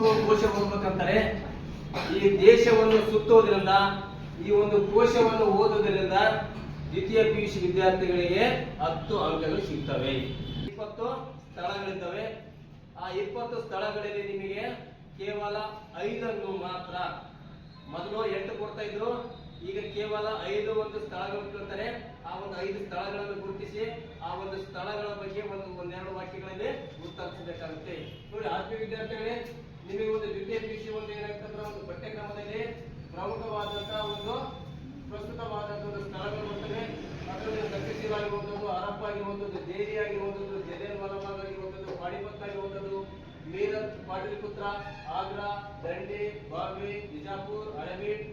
ಸುತ್ತಬೇಕು ಕೋಶ ಹೋಗ್ಬೇಕಂತಾರೆ ಈ ದೇಶವನ್ನು ಸುತ್ತೋದ್ರಿಂದ, ಈ ಒಂದು ಕೋಶವನ್ನು ಓದೋದ್ರಿಂದ ದ್ವಿತೀಯ ಪಿ ಯು ಸಿ ವಿದ್ಯಾರ್ಥಿಗಳಿಗೆ ಹತ್ತು ಅಂಕಗಳು ಸಿಗ್ತವೆ. ಇಪ್ಪತ್ತು ಸ್ಥಳಗಳಿದ್ದಾವೆ. ಆ ಇಪ್ಪತ್ತು ಸ್ಥಳಗಳಲ್ಲಿ ನಿಮಗೆ ಕೇವಲ ಐದನ್ನು ಮಾತ್ರ. ಮೊದಲು ಎಂಟು ಕೊಡ್ತಾ ಇದ್ರು. ಈಗ ಕೇವಲ ಐದು ಒಂದು ಸ್ಥಳಗಳು ಕೇಳ್ತಾರೆ ಆ ಒಂದು ಐದು ಸ್ಥಳಗಳನ್ನು ಗುರುತಿಸಿ, ಆ ಒಂದು ಸ್ಥಳಗಳ ಬಗ್ಗೆ ಒಂದು ಒಂದೆರಡು ವಾಕ್ಯಗಳಲ್ಲಿ ಉತ್ತರಿಸಬೇಕಾಗುತ್ತೆ ನೋಡಿ, ಆತ್ಮೀಯ ವಿದ್ಯಾರ್ಥಿಗಳೇ ನಿಮಗೆ ಒಂದು ದ್ವಿತೀಯ ಪಿ ಸಿ ಒಂದು ಏನಾಗ್ತಂದ್ರೆ ಒಂದು ಪಠ್ಯಕ್ರಮದಲ್ಲಿ ಪ್ರಮುಖವಾದಂತಹ ಒಂದು ಪ್ರಸ್ತುತವಾದಂತಹ ಒಂದು ಸ್ಥಳಗಳು ಬರ್ತವೆ. ಅದರಲ್ಲಿ ತಕ್ಷಶಿಲ ಆಗಿರುವಂಥದ್ದು ಹರಪ್ಪ ಆಗಿರುವಂಥದ್ದು ದೇವಿ ಆಗಿರುವಂಥದ್ದು ಆಗಿರುವಂಥದ್ದು ಪಾಡಿಪತ್ ಆಗಿರುವಂಥದ್ದು ಮೀರತ್, ಪಾಟಲಿಪುತ್ರ, ಆಗ್ರಾ, ದಂಡಿ ಬಾಂಬೆ ಬಿಜಾಪುರ್ ಅಳಬೀಡ್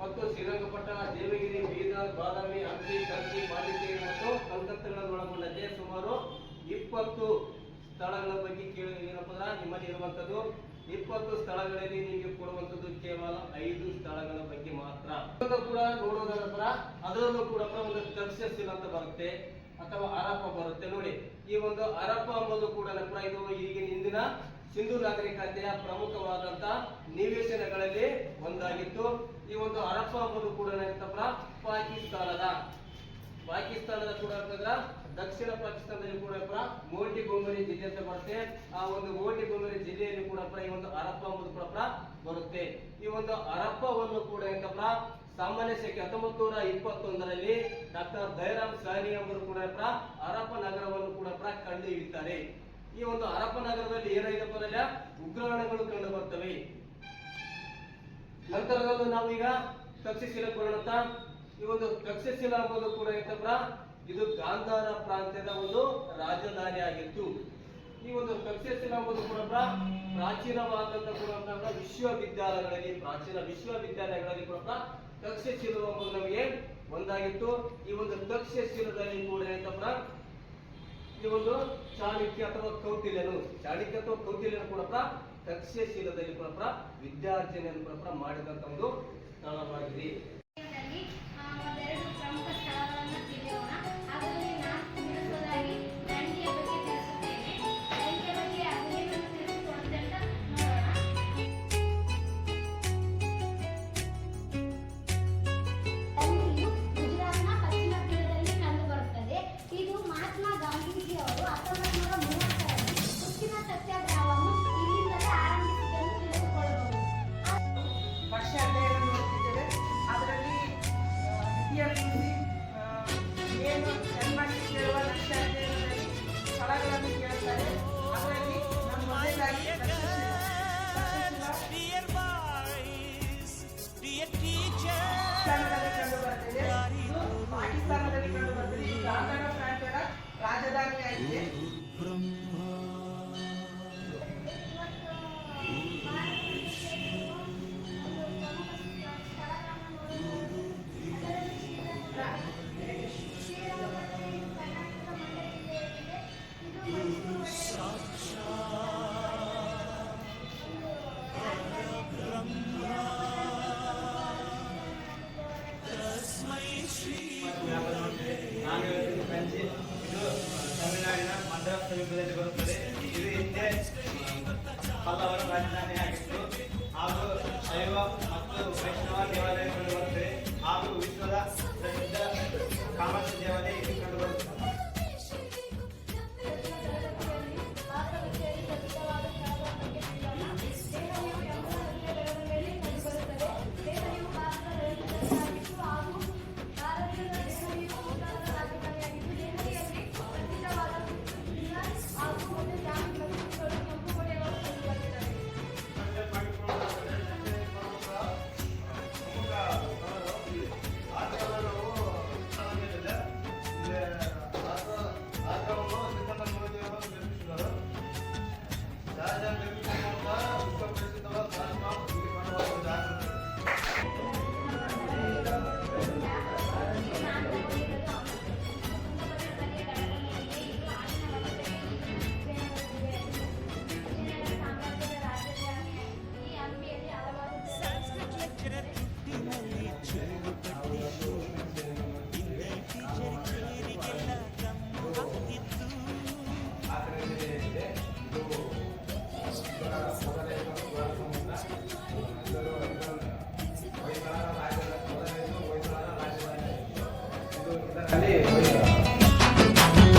ಮತ್ತು ಶ್ರೀರಂಗಪಟ್ಟಣ, ದೇವಗಿರಿ, ಬೀದರ್, ಬಾದಾಮಿ, ಹಂಪಿ ಕರ್ಕಿ ಪಾಂಡಿಚೇರಿ ಮತ್ತು ಕಲ್ಕತ್ತಗಳನ್ನು ಒಳಗೊಂಡಂತೆ ಸುಮಾರು ಇಪ್ಪತ್ತು ಸ್ಥಳಗಳ ಬಗ್ಗೆ ಕೇಳಿ ಏನಪ್ಪ ನಿಮ್ಮಲ್ಲಿ ಇರುವಂತದ್ದು ಇಪ್ಪತ್ತು ಸ್ಥಳಗಳಲ್ಲಿ ನಿಮಗೆ ಕೊಡುವಂತದ್ದು ಕೇವಲ ಐದು ಸ್ಥಳಗಳ ಬಗ್ಗೆ ಮಾತ್ರ. ಕೂಡ ನೋಡೋದಾದ್ರ ಅದರಲ್ಲೂ ಕೂಡ ಒಂದು ತಕ್ಷಶಿಲ ಅಂತ ಬರುತ್ತೆ, ಅಥವಾ ಅರಪ್ಪ ಬರುತ್ತೆ. ನೋಡಿ, ಈ ಒಂದು ಅರಪ್ಪ ಅನ್ನೋದು ಕೂಡ ನಪ್ಪ ಇದು ಈಗಿನ ಹಿಂದಿನ ಸಿಂಧು ನಾಗರಿಕತೆಯ ಪ್ರಮುಖವಾದಂತ ನಿವೇಶನಗಳಲ್ಲಿ ಒಂದಾಗಿತ್ತು. ಈ ಒಂದು ಅರಪ್ಪ ಅಂಬುದು ಕೂಡ ಪಾಕಿಸ್ತಾನದ. ಪಾಕಿಸ್ತಾನದ ಕೂಡ ದಕ್ಷಿಣ ಪಾಕಿಸ್ತಾನದಲ್ಲಿ ಕೂಡ ಪ್ರ ಗೋಮರಿ ಜಿಲ್ಲೆ ಅಂತ ಬರುತ್ತೆ. ಆ ಒಂದು ಮೋಟಿ ಗೋಮರಿ ಜಿಲ್ಲೆಯಲ್ಲಿ ಕೂಡ ಈ ಒಂದು ಹರಪ್ಪ ಎಂಬುದು ಕೂಡ ಬರುತ್ತೆ. ಈ ಒಂದು ಹರಪ್ಪವನ್ನು ಕೂಡ ಏನಪ್ಪ, ಸಾಮಾನ್ಯ ಶಕೆ ಹತ್ತೊಂಬತ್ತು ನೂರ ಇಪ್ಪತ್ತೊಂದರಲ್ಲಿ ಡಾಕ್ಟರ್ ದಯರಾಮ್ ಸಾನಿ ಅವರು ಕೂಡ ಹರಪ್ಪ ನಗರವನ್ನು ಕೂಡ ಕಂಡು ಹಿಡಿತಾರೆ. ಈ ಒಂದು ಹರಪ್ಪ ನಗರದಲ್ಲಿ ಏನಾಯ್ತಪ್ಪ ಅಂದ್ರೆ ಉಗ್ರಾಣಗಳು ಕಂಡು ಬರ್ತವೆ. ನಂತರದಲ್ಲೂ ನಾವೀಗ ತಕ್ಷಶಿಲ ಬರೋಣ ಈ ಒಂದು ತಕ್ಷಶಿಲ ಎಂಬುದು ಕೂಡ ಏನಪ್ಪ ಇದು ಗಾಂಧಾರ ಪ್ರಾಂತ್ಯದ ಒಂದು ರಾಜಧಾನಿ ಆಗಿತ್ತು. ಈ ಒಂದು ಎಂಬುದು ಕೂಡ ಪ್ರಾಚೀನವಾದಂತ ಕೂಡ ವಿಶ್ವವಿದ್ಯಾಲಯಗಳಲ್ಲಿ, ಪ್ರಾಚೀನ ವಿಶ್ವವಿದ್ಯಾಲಯಗಳಲ್ಲಿ ಕೂಡ ತಕ್ಷಶಿಲ ನಮಗೆ ಒಂದಾಗಿತ್ತು. ಈ ಒಂದು ತಕ್ಷಶಿಲದಲ್ಲಿ ಕೂಡ ಏನಪ್ಪ ಈ ಒಂದು ಚಾಣಕ್ಯ ಅಥವಾ ಕೌಟಿಲ್ಯನು, ಚಾಣಕ್ಯ ಅಥವಾ ಕೌಟಿಲ್ಯನ ಕೂಡ ತಕ್ಷಶಿಲದಲ್ಲಿ ಕೂಡ ವಿದ್ಯಾರ್ಜನೆಯನ್ನು ಕೂಡ ಮಾಡಿದಂತ ಒಂದು ಸ್ಥಳವಾಗಿದೆ ದ್ವಿತೀಯ ಪಿ ಏನು ಜನ್ಮಕ್ಕೆ ಕೇಳುವ ಲಕ್ಷ್ಯ ಅಧ್ಯಯನದಲ್ಲಿ ಸ್ಥಳಗಳನ್ನು ಕೇಳ್ತಾರೆ. ಅದರಲ್ಲಿ ನಮ್ಮ ಮೊದಲಾಗಿ Taxila Taxila Dear boys, dear teacher, ಪಾಕಿಸ್ತಾನದಲ್ಲಿ ಕಂಡು ಬರ್ತದೆ. ಇದು ಪಾಕಿಸ್ತಾನದಲ್ಲಿ ಕಂಡು ಬರ್ತದೆ. ಪ್ರಾಂತ್ಯದ ರಾಜಧಾನಿ ಆಗಿದೆ Gracias.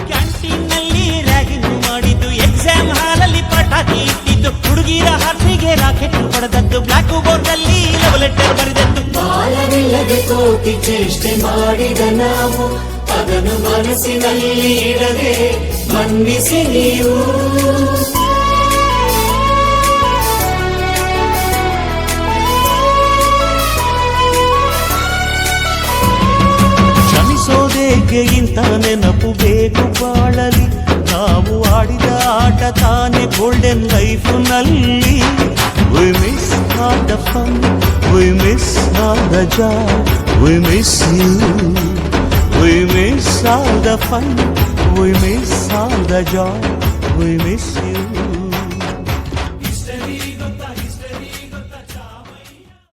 ಕ್ಯಾಂಟೀನ್ನಲ್ಲಿ ರ್ಯಾಗಿಂಗ್ ಮಾಡಿದ್ದು ಎಕ್ಸಾಮ್ ಹಾಲಲ್ಲಿ ಪಟಾಕಿ ಇಟ್ಟಿದ್ದು ಹುಡುಗಿರ ಹಾಸಿಗೆ ರಾಕೆಟ್ ಹೊಡೆದದ್ದು ಬ್ಲಾಕ್ ಬೋರ್ಡ್ನಲ್ಲಿ ಲವ್ ಲೆಟರ್ ಬರೆದದ್ದು. ಕಾಲವಿಲ್ಲದೆ ಕೋಟಿ ಚೇಷ್ಟೆ ಮಾಡಿದ ನಾವು ಅದನ್ನು ಮನಸ್ಸಿನಲ್ಲಿ ಇಡದೆ ಮನ್ನಿಸಿ ನೀವು. ನೆನಪು ಬೇಕು ಬಾಳಲಿ ನಾವು ಆಡಿದ ಆಟ ತಾನೇ ಗೋಲ್ಡನ್ ಲೈಫ್ ನಲ್ಲಿ we miss all the fun we miss all the joy we miss you we miss all the fun we miss all the joy we miss you